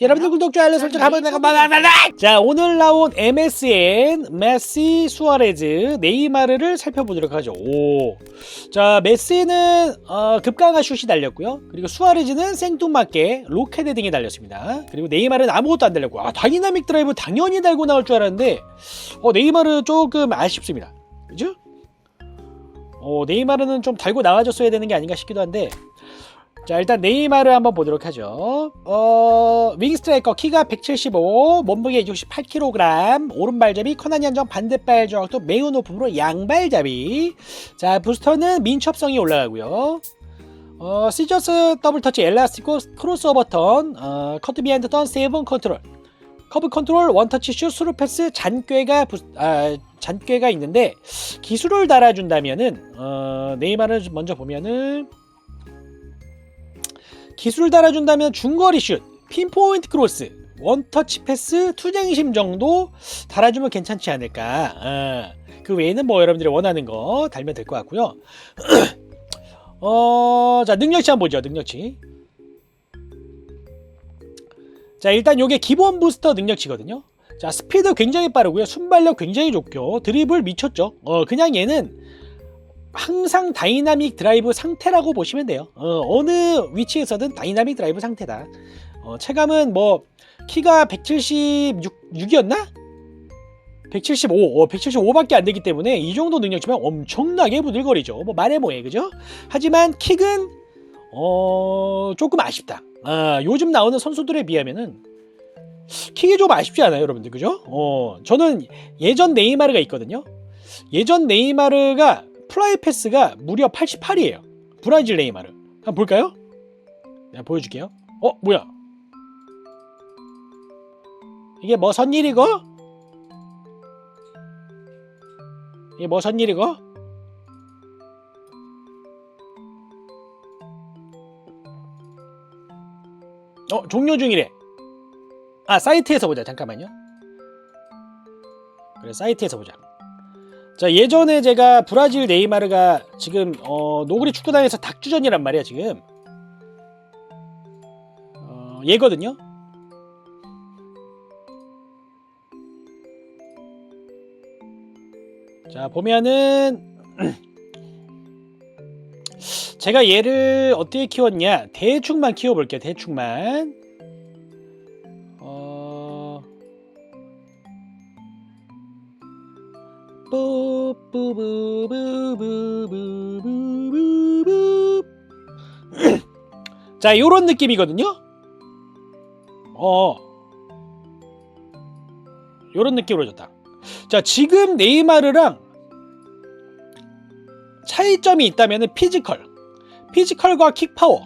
여러분들 구독, 좋아요, 설정 한번 내가 말하라. 자 오늘 나온 MSN 메시 수아레즈 네이마르를 살펴보도록 하죠. 오, 자 메시는 어, 급강하 슛이 달렸고요. 그리고 수아레즈는 생뚱맞게 로켓 헤딩이 달렸습니다. 그리고 네이마르는 아무것도 안 달렸고, 아 다이나믹 드라이브 당연히 달고 나올 줄 알았는데, 어 네이마르 조금 아쉽습니다. 그죠? 어 네이마르는 좀 달고 나와줬어야 되는 게 아닌가 싶기도 한데. 자 일단 네이마르 한번 보도록 하죠. 어 윙스트라이커 키가 175, 몸무게 68kg, 오른발잡이 커나니 안정 반대발 정확도 매우 높음으로 양발잡이. 자 부스터는 민첩성이 올라가고요. 어 시저스 더블 터치 엘라스티코 크로스오버 턴, 어 커트 비하인드 턴 세븐 컨트롤. 커브 컨트롤 원터치 슛 스루 패스 잔꾀가 부, 아, 잔꾀가 있는데 기술을 달아준다면은 어, 네이마르를 먼저 보면은 기술을 달아준다면 중거리 슛, 핀포인트 크로스, 원터치 패스, 투쟁심 정도 달아주면 괜찮지 않을까. 어, 그 외에는 뭐 여러분들이 원하는 거 달면 될 것 같고요. 어, 자 능력치 한번 보죠. 능력치. 자 일단 요게 기본 부스터 능력치거든요. 자 스피드 굉장히 빠르고요. 순발력 굉장히 좋고 드리블 미쳤죠. 어 그냥 얘는 항상 다이나믹 드라이브 상태라고 보시면 돼요. 어, 느 위치에서든 다이나믹 드라이브 상태다. 어, 체감은 뭐 키가 176 이었나? 175, 어, 175밖에 안 되기 때문에 이 정도 능력치면 엄청나게 부들거리죠. 뭐 말해 뭐해, 그죠? 하지만 킥은 어, 조금 아쉽다. 아, 요즘 나오는 선수들에 비하면은 킥이 좀 아쉽지 않아요, 여러분들, 그죠? 어, 저는 예전 네이마르가 있거든요. 예전 네이마르가 플라이 패스가 무려 88이에요. 브라질 네이마르. 한번 볼까요? 내가 보여줄게요. 어, 뭐야? 이게 뭐 선 일이고? 이게 뭐 선 일이고? 어, 종료 중이래. 아, 사이트에서 보자. 잠깐만요. 그래, 사이트에서 보자. 자 예전에 제가 브라질 네이마르가 지금 어, 노그리 축구단에서 닭주전이란 말이야 지금. 어, 얘거든요. 자 보면은 제가 얘를 어떻게 키웠냐? 대충만 키워볼게요 대충만 자 요런 느낌이거든요? 어. 요런 느낌으로 줬다. 자 지금 네이마르랑 차이점이 있다면 피지컬 피지컬과 킥파워.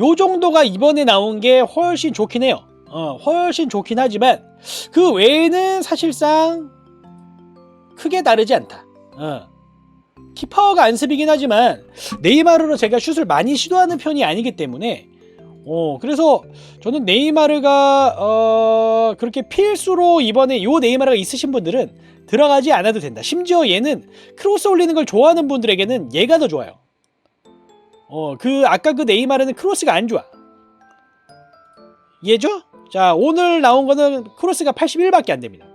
요 정도가 이번에 나온 게 훨씬 좋긴 해요. 어, 훨씬 좋긴 하지만 그 외에는 사실상 크게 다르지 않다. 어. 키파워가 안습이긴 하지만 네이마르로 제가 슛을 많이 시도하는 편이 아니기 때문에 어 그래서 저는 네이마르가 어 그렇게 필수로 이번에 요 네이마르가 있으신 분들은 들어가지 않아도 된다. 심지어 얘는 크로스 올리는 걸 좋아하는 분들에게는 얘가 더 좋아요. 어 그 아까 그 네이마르는 크로스가 안 좋아. 얘죠? 자 오늘 나온 거는 크로스가 81밖에 안 됩니다.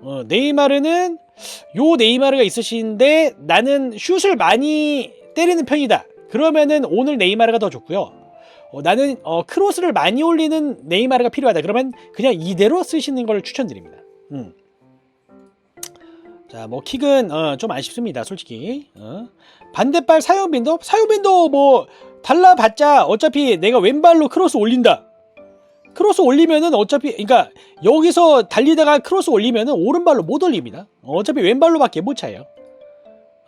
어, 네이마르는 요 네이마르가 있으신데 나는 슛을 많이 때리는 편이다. 그러면은 오늘 네이마르가 더 좋고요. 어, 나는 어, 크로스를 많이 올리는 네이마르가 필요하다. 그러면 그냥 이대로 쓰시는 걸 추천드립니다. 음. 자, 뭐 킥은 어, 좀 아쉽습니다, 솔직히. 어. 반대발 사용 빈도, 사용 빈도 뭐 달라봤자 어차피 내가 왼발로 크로스 올린다. 크로스 올리면은 어차피 그러니까 여기서 달리다가 크로스 올리면은 오른발로 못 올립니다. 어차피 왼발로밖에 못 차요.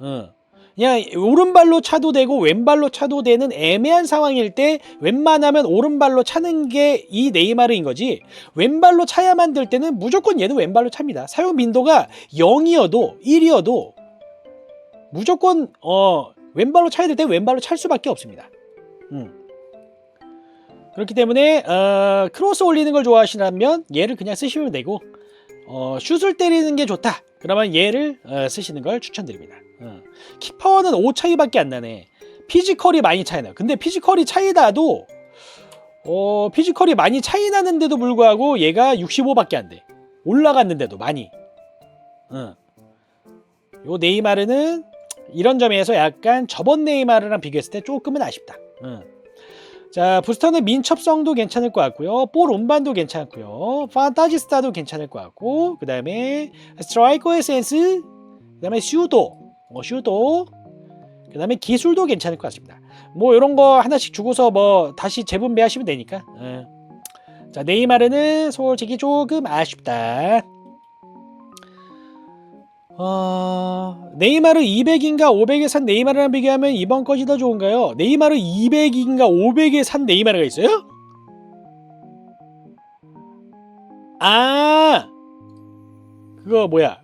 어. 그냥 오른발로 차도 되고 왼발로 차도 되는 애매한 상황일 때 웬만하면 오른발로 차는 게 이 네이마르인 거지 왼발로 차야만 될 때는 무조건 얘도 왼발로 찹니다. 사용 빈도가 0이어도 1이어도 무조건 어 왼발로 차야 될 때 왼발로 찰 수밖에 없습니다. 음. 그렇기 때문에 어, 크로스 올리는 걸 좋아하시다면 얘를 그냥 쓰시면 되고 어, 슛을 때리는 게 좋다. 그러면 얘를 어, 쓰시는 걸 추천드립니다. 어. 킥파워는 5 차이밖에 안 나네. 피지컬이 많이 차이 나요. 근데 피지컬이 차이 나도 어, 피지컬이 많이 차이 나는데도 불구하고 얘가 65밖에 안 돼. 올라갔는데도 많이. 응. 요 네이마르는 이런 점에서 약간 저번 네이마르랑 비교했을 때 조금은 아쉽다. 응. 자, 부스터는 민첩성도 괜찮을 것 같고요. 볼 운반도 괜찮고요. 판타지스타도 괜찮을 것 같고, 그 다음에 스트라이커의 센스, 그 다음에 슈도, 어, 슈도, 그 다음에 기술도 괜찮을 것 같습니다. 뭐 이런 거 하나씩 주고서 뭐 다시 재분배하시면 되니까. 예. 자 네이마르는 솔직히 조금 아쉽다. 어, 네이마르 200인가 500에 산 네이마르랑 비교하면 이번 것이 더 좋은가요? 네이마르 200인가 500에 산 네이마르가 있어요? 아 그거 뭐야?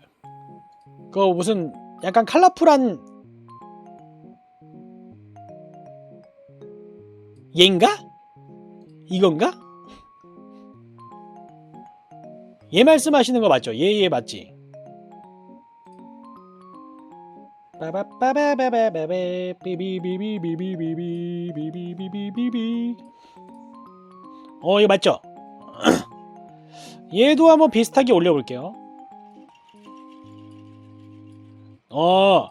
그거 무슨 약간 컬러풀한 얘인가? 이건가? 얘 말씀하시는 거 맞죠? 얘, 얘 맞지? 빠바빠바바바바바 삐비비비비비비비비비비비비 어 이거 맞죠? 얘도 한번 비슷하게 올려볼게요. 어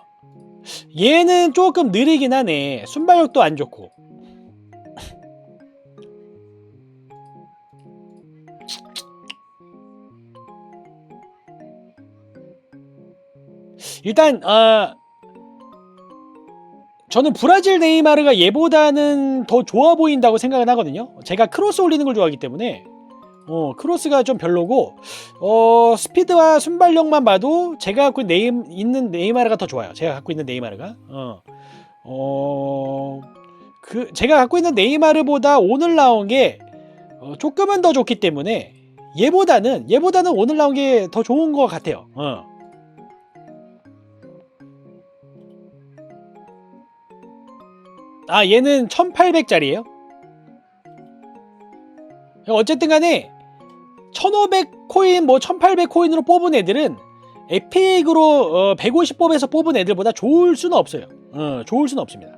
얘는 조금 느리긴 하네. 순발력도 안 좋고. 일단 어, 저는 브라질 네이마르가 얘보다는 더 좋아 보인다고 생각은 하거든요. 제가 크로스 올리는 걸 좋아하기 때문에 어, 크로스가 좀 별로고 어, 스피드와 순발력만 봐도 제가 갖고 네이, 있는 네이마르가 더 좋아요. 제가 갖고 있는 네이마르가 어, 어, 그 제가 갖고 있는 네이마르보다 오늘 나온 게 어, 조금은 더 좋기 때문에 얘보다는 얘보다는 오늘 나온 게 더 좋은 것 같아요. 어. 아 얘는 1800짜리예요? 어쨌든 간에 1500 코인 뭐 1800 코인으로 뽑은 애들은 에픽으로 어, 150 뽑아서 뽑은 애들보다 좋을 수는 없어요. 어, 좋을 수는 없습니다.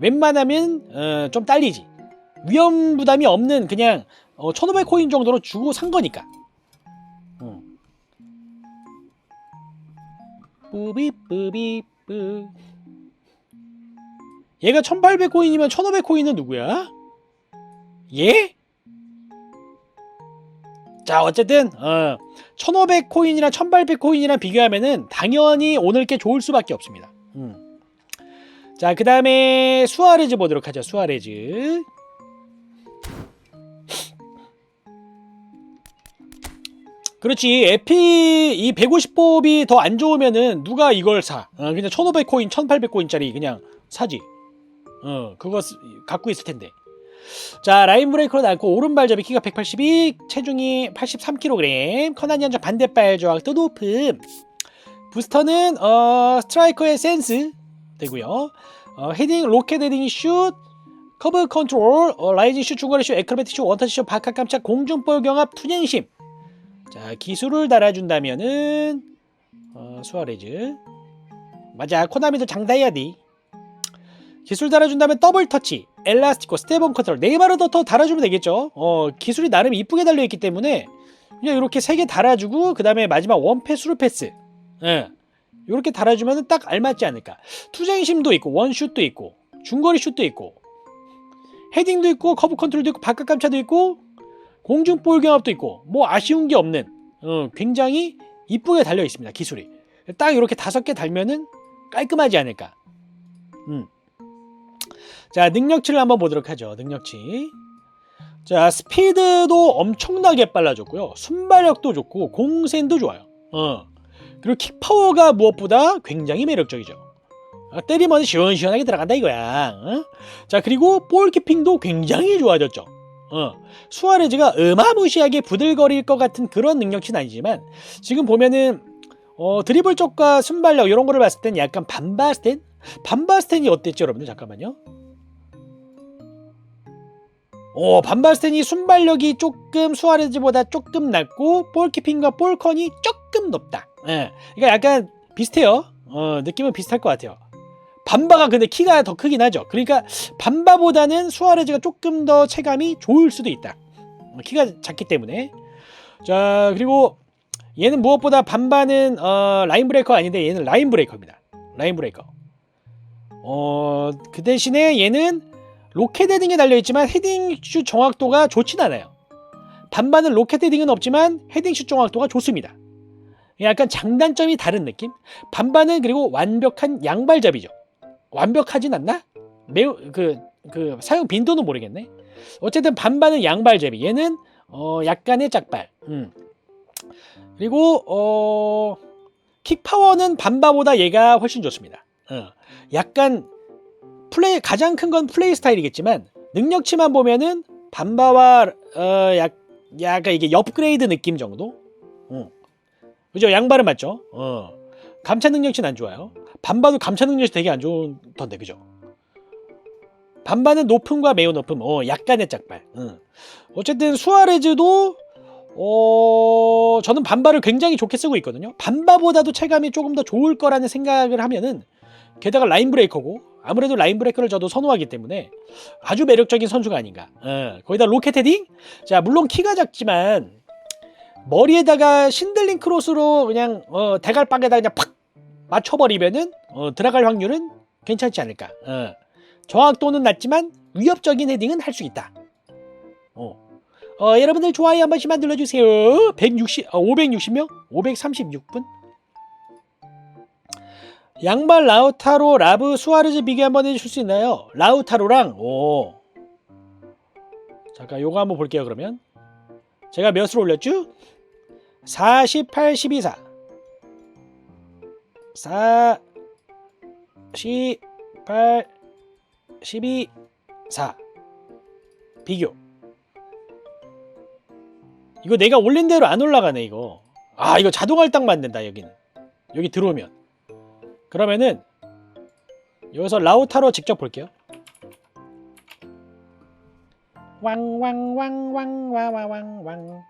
웬만하면 어, 좀 딸리지. 위험 부담이 없는 그냥 어, 1500 코인 정도로 주고 산 거니까. 어. 뿌비 뿌비 뿌 얘가 1800코인이면 1500코인은 누구야? 얘? 자 어쨌든 어, 1500코인이랑 1800코인이랑 비교하면은 당연히 오늘 게 좋을 수밖에 없습니다 음. 자그 다음에 수아레즈 보도록 하죠 수아레즈 그렇지 에피 이 150법이 더 안 좋으면은 누가 이걸 사 어, 그냥 1500코인 1800코인짜리 그냥 사지 어, 쓰- 갖고 있을 텐데. 자, 라인 브레이크로 나고 오른발잡이 키가 182, 체중이 83kg, 커난 연장 반대발 또 높음. 부스터는 어, 스트라이커의 센스 되고요. 어, 헤딩, 로켓 헤딩 슛, 커브 컨트롤, 어, 라이징 슛, 중거리 슛, 에크로베틱 슛, 원터치 슛, 바깥 깜짝 공중볼 경합 투쟁심. 자, 기술을 달아준다면은 어, 수아레즈. 맞아, 코나미도 돼. 기술 달아준다면 더블 터치, 엘라스티코, 스테본 컨트롤, 네이마르도 더 달아주면 되겠죠. 어, 기술이 나름 이쁘게 달려있기 때문에 그냥 이렇게 세 개 달아주고 그 다음에 마지막 원패 스 루 패스. 예. 이렇게 달아주면 딱 알맞지 않을까. 투쟁심도 있고 원슛도 있고 중거리 슛도 있고 헤딩도 있고 커브 컨트롤도 있고 바깥 감차도 있고 공중 볼 경합도 있고 뭐 아쉬운 게 없는 어, 굉장히 이쁘게 달려 있습니다 기술이 딱 이렇게 다섯 개 달면은 깔끔하지 않을까 음. 자, 능력치를 한번 보도록 하죠. 능력치. 자, 스피드도 엄청나게 빨라졌고요. 순발력도 좋고 공센도 좋아요. 어. 그리고 킥 파워가 무엇보다 굉장히 매력적이죠. 아, 때리면 시원시원하게 들어간다 이거야. 어? 자, 그리고 볼키핑도 굉장히 좋아졌죠. 어. 수아레즈가 어마무시하게 부들거릴 것 같은 그런 능력치는 아니지만 지금 보면은 어, 드리블 쪽과 순발력 이런 거를 봤을 땐 약간 반바스텐? 반바스텐이 어땠죠, 여러분들? 잠깐만요. 어, 반바스텐이 순발력이 조금 수아레즈보다 조금 낮고 볼키핑과 볼컨이 조금 높다. 예. 그러니까 약간 비슷해요. 어, 느낌은 비슷할 것 같아요. 반바가 근데 키가 더 크긴 하죠. 그러니까 반바보다는 수아레즈가 조금 더 체감이 좋을 수도 있다. 어, 키가 작기 때문에. 자 그리고 얘는 무엇보다 반바는 어, 라인 브레이커 아닌데 얘는 라인 브레이커입니다. 라인 브레이커. 어 그 대신에 얘는 로켓 헤딩에 달려 있지만 헤딩 슛 정확도가 좋진 않아요. 반반은 로켓 헤딩은 없지만 헤딩 슛 정확도가 좋습니다. 약간 장단점이 다른 느낌? 반반은 그리고 완벽한 양발잡이죠. 완벽하진 않나? 매우 그, 그 사용 빈도는 모르겠네. 어쨌든 반반은 양발잡이. 얘는 어 약간의 짝발. 음. 그리고 어 킥 파워는 반바보다 얘가 훨씬 좋습니다. 어. 약간 플레이 가장 큰 건 플레이 스타일이겠지만 능력치만 보면은 반바와 어, 약 약간 이게 업그레이드 느낌 정도. 어. 그죠? 양발은 맞죠? 어. 감차 능력치는 안 좋아요. 반바도 감차 능력치 되게 안 좋던데 그죠? 반바는 높음과 매우 높음. 어, 약간의 짝발. 응. 어쨌든 수아레즈도 어, 저는 반바를 굉장히 좋게 쓰고 있거든요. 반바보다도 체감이 조금 더 좋을 거라는 생각을 하면은 게다가 라인 브레이커고 아무래도 라인 브레이커를 저도 선호하기 때문에 아주 매력적인 선수가 아닌가. 어, 거기다 로켓 헤딩? 자, 물론 키가 작지만 머리에다가 신들링 크로스로 그냥 어, 대갈빵에다 그냥 팍 맞춰버리면은 어, 들어갈 확률은 괜찮지 않을까. 어. 정확도는 낮지만 위협적인 헤딩은 할 수 있다. 어. 어, 여러분들 좋아요 한 번씩만 눌러주세요. 160, 어, 560명? 536분? 양발 라우타로 라브 수아르즈 비교 한번 해주실 수 있나요? 라우타로랑? 오. 잠깐 요거 한번 볼게요 그러면. 제가 몇으로 올렸죠? 48, 12, 4 4 18 12 4 비교. 이거 내가 올린 대로 안 올라가네 이거. 아 이거 자동 할당 만든다 여기는. 여기 들어오면 그러면은 여기서 라우타로 직접 볼게요. 왕왕왕왕왕왕왕.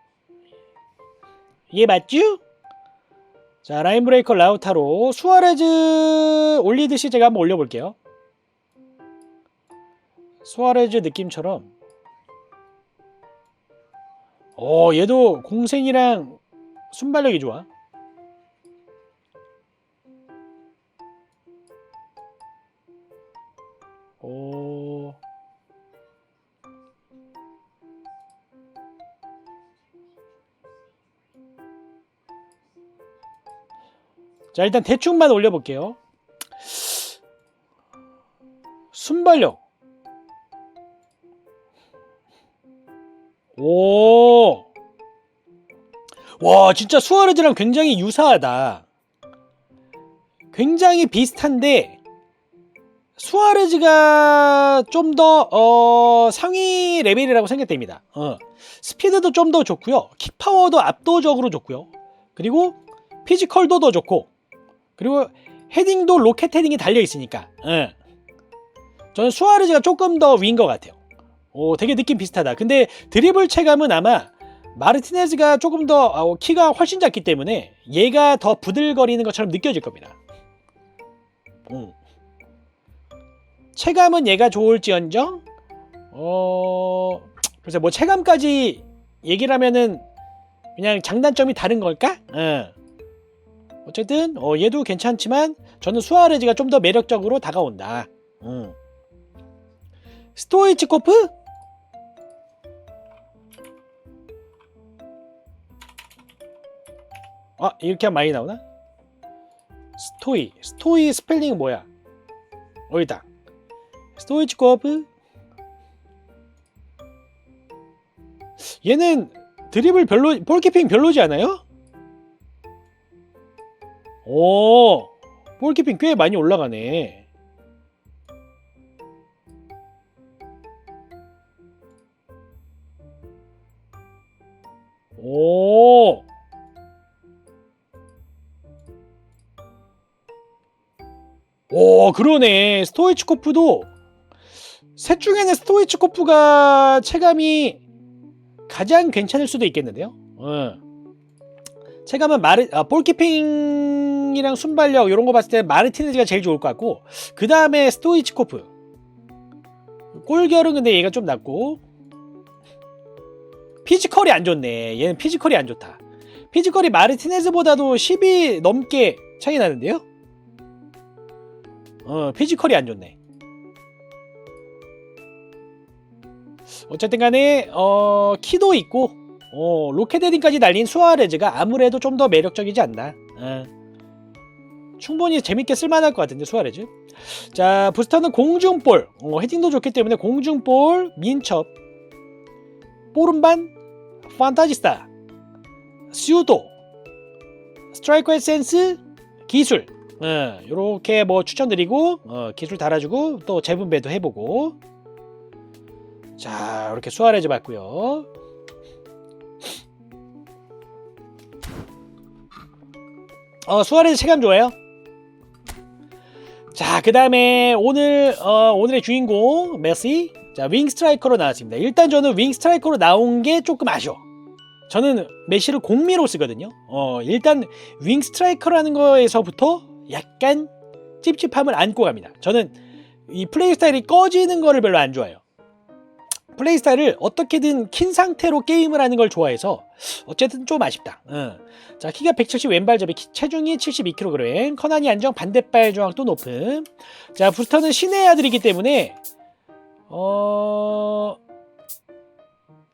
이게 맞죠? 자 라인 브레이커 라우타로 수아레즈 올리듯이 제가 한번 올려볼게요. 수아레즈 느낌처럼. 어 얘도 공생이랑 순발력이 좋아 오 자 일단 대충만 올려볼게요 순발력 오. 와, 진짜 수아레즈랑 굉장히 유사하다. 굉장히 비슷한데 수아레즈가 좀더 어, 상위 레벨이라고 생각됩니다. 어. 스피드도 좀 더 좋고요. 킥파워도 압도적으로 좋고요. 그리고 피지컬도 더 좋고 그리고 헤딩도 로켓 헤딩이 달려 있으니까 어. 저는 수아레즈가 조금 더 위인 것 같아요. 오, 되게 느낌 비슷하다. 근데 드리블 체감은 아마 마르티네즈가 조금 더 어, 키가 훨씬 작기 때문에 얘가 더 부들거리는 것처럼 느껴질 겁니다. 음. 체감은 얘가 좋을지언정 어 글쎄 뭐 체감까지 얘기를 하면은 그냥 장단점이 다른 걸까? 어. 어쨌든 어, 얘도 괜찮지만 저는 수아레즈가 좀 더 매력적으로 다가온다. 음. 스토이치코프? 아 이렇게 하면 많이 나오나? 스토이 스토이 스펠링은 뭐야? 어디다 스토이치코프 얘는 드리블 별로 볼키핑 별로지 않아요? 오 볼키핑 꽤 많이 올라가네. 오. 오 그러네. 스토이치코프도 셋 중에는 스토이치코프가 체감이 가장 괜찮을 수도 있겠는데요. 어. 체감은 마르 아, 볼키핑이 드리블링이랑 순발력 이런 거 봤을 때 마르티네즈가 제일 좋을 것 같고 그 다음에 스토이치코프. 골결은 근데 얘가 좀 낮고. 피지컬이 안 좋네. 얘는 피지컬이 안 좋다. 피지컬이 마르티네즈보다도 10이 넘게 차이 나는데요? 어 피지컬이 안 좋네 어쨌든 간에 어 키도 있고 어 로켓 헤딩까지 날린 수아레즈가 아무래도 좀 더 매력적이지 않나. 어. 충분히 재밌게 쓸만할 것 같은데 수아레즈. 자 부스터는 공중볼. 어, 헤딩도 좋기 때문에 공중볼 민첩 뽀른반 판타지스타 슈도 스트라이커의 센스 기술. 어, 요렇게 뭐 추천드리고 어, 기술 달아주고 또 재분배도 해보고 자 이렇게 수아레즈 봤고요 어 수아레즈 체감 좋아요 자, 그 다음에 오늘, 어, 오늘의 주인공, 메시. 자, 윙 스트라이커로 나왔습니다. 일단 저는 윙 스트라이커로 나온 게 조금 아쉬워. 저는 메시를 공미로 쓰거든요. 어, 일단 윙 스트라이커라는 거에서부터 약간 찝찝함을 안고 갑니다. 저는 이 플레이 스타일이 꺼지는 거를 별로 안 좋아해요. 플레이 스타일을 어떻게든 킨 상태로 게임을 하는 걸 좋아해서 어쨌든 좀 아쉽다. 어. 자 키가 170 왼발잡이 키- 체중이 72kg 커난이 안정 반대발 조각도 높음 자 부스터는 신의 아들이기 때문에 어...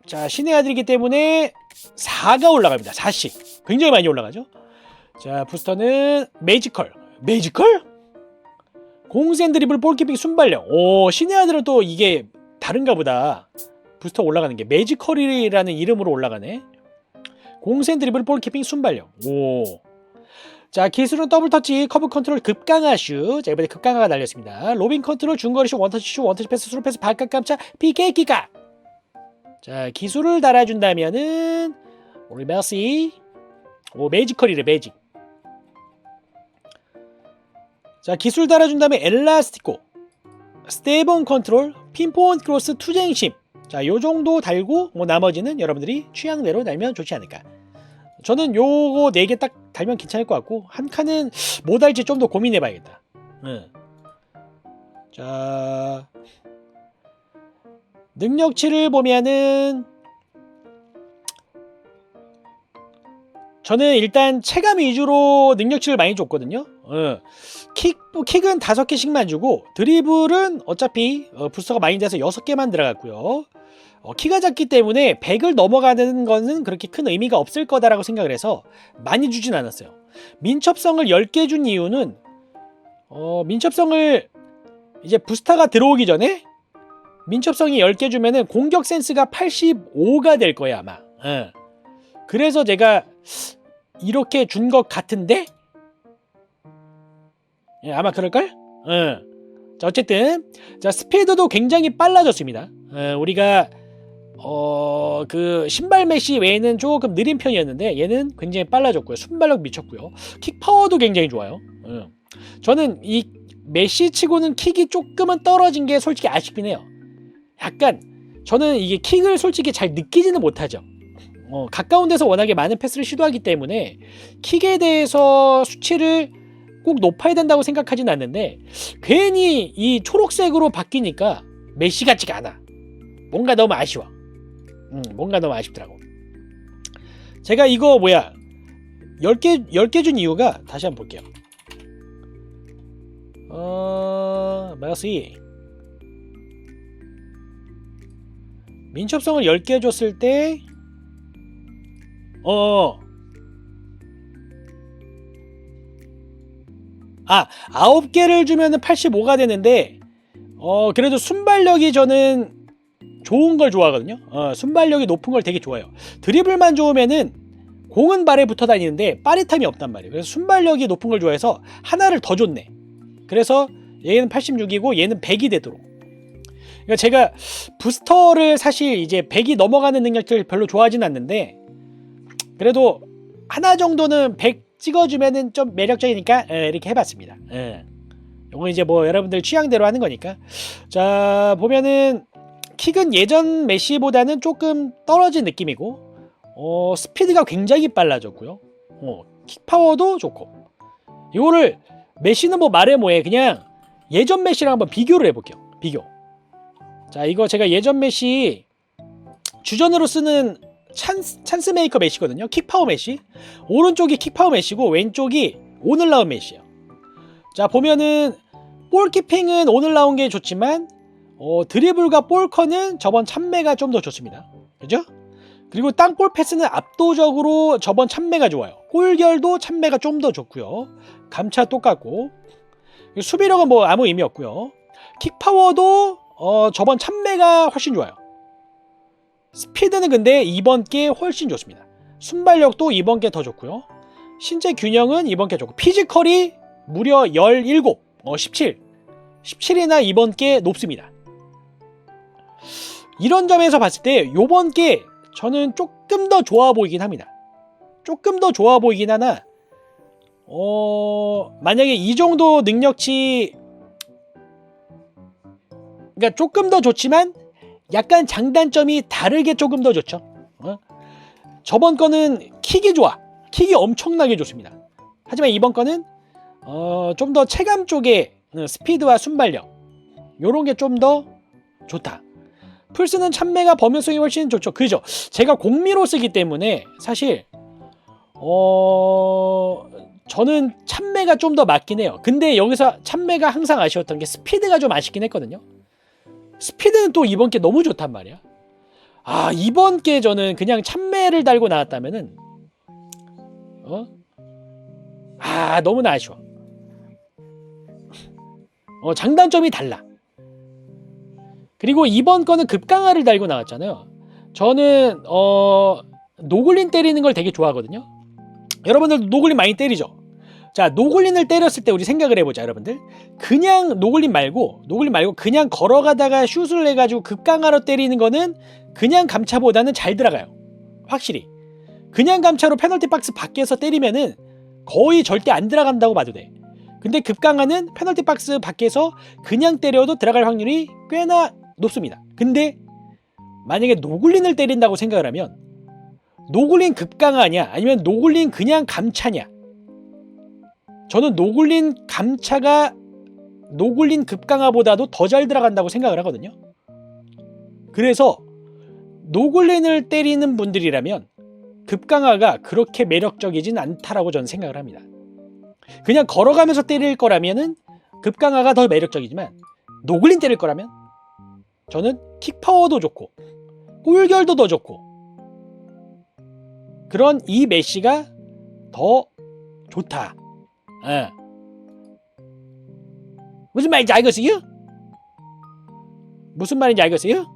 자 신의 아들이기 때문에 4가 올라갑니다 4씩 굉장히 많이 올라가죠 자 부스터는 매지컬 매지컬? 공센 드리블 볼키핑 순발력 오 신의 아들은 또 이게 다른가 보다 부스터 올라가는 게 매지컬이라는 이름으로 올라가네 공센 드리블 볼키핑 순발력. 오. 자 기술은 더블 터치, 커브 컨트롤, 급강화 슛. 자 이번에 급강화가 날렸습니다. 로빙 컨트롤, 중거리 슛, 원터치 슛, 원터치 패스, 스루 패스, 발각 깜짝, PK 기가. 자 기술을 달아준다면은 우리 메시. 오 매지컬이래 매직. 자 기술 달아준다면 엘라스티코, 스테이본 컨트롤, 핀포인 크로스, 투쟁심. 자, 요 정도 달고 뭐 나머지는 여러분들이 취향대로 달면 좋지 않을까. 저는 요거 네 개 딱 달면 괜찮을 것 같고 한 칸은 뭐 달지 좀 더 고민해 봐야겠다. 응. 자, 능력치를 보면은 저는 일단 체감 위주로 능력치를 많이 줬거든요. 어. 킥, 또 킥은 다섯 개씩만 주고 드리블은 어차피 어, 부스터가 많이 돼서 여섯 개만 들어갔고요. 어, 키가 작기 때문에 100을 넘어가는 거는 그렇게 큰 의미가 없을 거다라고 생각을 해서 많이 주진 않았어요. 민첩성을 10개 준 이유는 어, 민첩성을 이제 부스터가 들어오기 전에 민첩성이 10개 주면은 공격 센스가 85가 될 거야 아마. 어. 그래서 제가 이렇게 준 것 같은데 예, 아마 그럴걸? 어. 자, 어쨌든 자 스피드도 굉장히 빨라졌습니다. 어, 우리가 어, 그 신발 메시 외에는 조금 느린 편이었는데 얘는 굉장히 빨라졌고요. 순발력 미쳤고요. 킥 파워도 굉장히 좋아요. 어. 저는 이 메시 치고는 킥이 조금은 떨어진 게 솔직히 아쉽긴 해요. 약간 저는 이게 킥을 솔직히 잘 느끼지는 못하죠. 어, 가까운 데서 워낙에 많은 패스를 시도하기 때문에 킥에 대해서 수치를 꼭 높아야 된다고 생각하진 않는데 괜히 이 초록색으로 바뀌니까 메시 같지가 않아. 뭔가 너무 아쉬워. 음, 뭔가 너무 아쉽더라고. 제가 이거 뭐야 10개 10개 준 이유가 다시 한번 볼게요. 어, 마시 민첩성을 10개 줬을 때 어. 아, 9개를 주면 은 85가 되는데 어, 그래도 순발력이 저는 좋은 걸 좋아하거든요. 어, 순발력이 높은 걸 되게 좋아해요. 드리블만 좋으면은 공은 발에 붙어 다니는데 빠릿함이 없단 말이에요. 그래서 순발력이 높은 걸 좋아해서 하나를 더 줬네. 그래서 얘는 86이고 얘는 100이 되도록. 그러니까 제가 부스터를 사실 이제 100이 넘어가는 능력들을 별로 좋아하진 않는데 그래도 하나 정도는 100 찍어주면은 좀 매력적이니까 에, 이렇게 해봤습니다. 예. 이건 이제 뭐 여러분들 취향대로 하는 거니까. 자 보면은 킥은 예전 메시보다는 조금 떨어진 느낌이고 어, 스피드가 굉장히 빨라졌고요. 어, 킥 파워도 좋고 이거를 메시는 뭐 말해 뭐해 그냥 예전 메시랑 한번 비교를 해볼게요. 비교. 자 이거 제가 예전 메시 주전으로 쓰는 찬스, 찬스 메이커 메시거든요. 킥파워 메시. 오른쪽이 킥파워 메시고 왼쪽이 오늘 나온 메시예요. 자 보면은 볼키핑은 오늘 나온 게 좋지만 어, 드리블과 볼커는 저번 참매가 좀 더 좋습니다. 그죠? 그리고 땅볼 패스는 압도적으로 저번 참매가 좋아요. 골결도 참매가 좀 더 좋고요. 감차 똑같고 수비력은 뭐 아무 의미 없고요. 킥파워도 어, 저번 참매가 훨씬 좋아요. 스피드는 근데 이번 게 훨씬 좋습니다. 순발력도 이번 게 더 좋고요. 신체 균형은 이번 게 좋고 피지컬이 무려 17, 어, 17. 17이나 이번 게 높습니다. 이런 점에서 봤을 때 요번 게 저는 조금 더 좋아 보이긴 합니다. 조금 더 좋아 보이긴 하나 어 만약에 이 정도 능력치 그러니까 조금 더 좋지만 약간 장단점이 다르게 조금 더 좋죠. 어? 저번 거는 킥이 좋아. 킥이 엄청나게 좋습니다. 하지만 이번 거는 어, 좀 더 체감 쪽에 어, 스피드와 순발력 요런 게 좀 더 좋다. 플스는 참매가 범용성이 훨씬 좋죠. 그죠? 제가 공미로 쓰기 때문에 사실 어 저는 참매가 좀 더 맞긴 해요. 근데 여기서 참매가 항상 아쉬웠던 게 스피드가 좀 아쉽긴 했거든요. 스피드는 또 이번 게 너무 좋단 말이야. 아 이번 게 저는 그냥 참매를 달고 나왔다면은 어? 아 너무나 아쉬워. 어 장단점이 달라. 그리고 이번 거는 급강화를 달고 나왔잖아요. 저는 어 노글린 때리는 걸 되게 좋아하거든요. 여러분들도 노글린 많이 때리죠. 자 노글린을 때렸을 때 우리 생각을 해보자 여러분들. 그냥 노글린 말고 노글린 말고 그냥 걸어가다가 슛을 해가지고 급강화로 때리는 거는 그냥 감차보다는 잘 들어가요. 확실히. 그냥 감차로 페널티 박스 밖에서 때리면은 거의 절대 안 들어간다고 봐도 돼. 근데 급강화는 페널티 박스 밖에서 그냥 때려도 들어갈 확률이 꽤나 높습니다. 근데 만약에 노글린을 때린다고 생각을 하면 노글린 급강화냐 아니면 노글린 그냥 감차냐 저는 노글린 감차가 노글린 급강화보다도 더 잘 들어간다고 생각을 하거든요. 그래서 노글린을 때리는 분들이라면 급강화가 그렇게 매력적이진 않다라고 저는 생각을 합니다. 그냥 걸어가면서 때릴 거라면은 급강화가 더 매력적이지만 노글린 때릴 거라면 저는 킥파워도 좋고 골결도 더 좋고 그런 이 메시가 더 좋다. 예. 무슨 말인지 알겠어요? 무슨 말인지 알겠어요?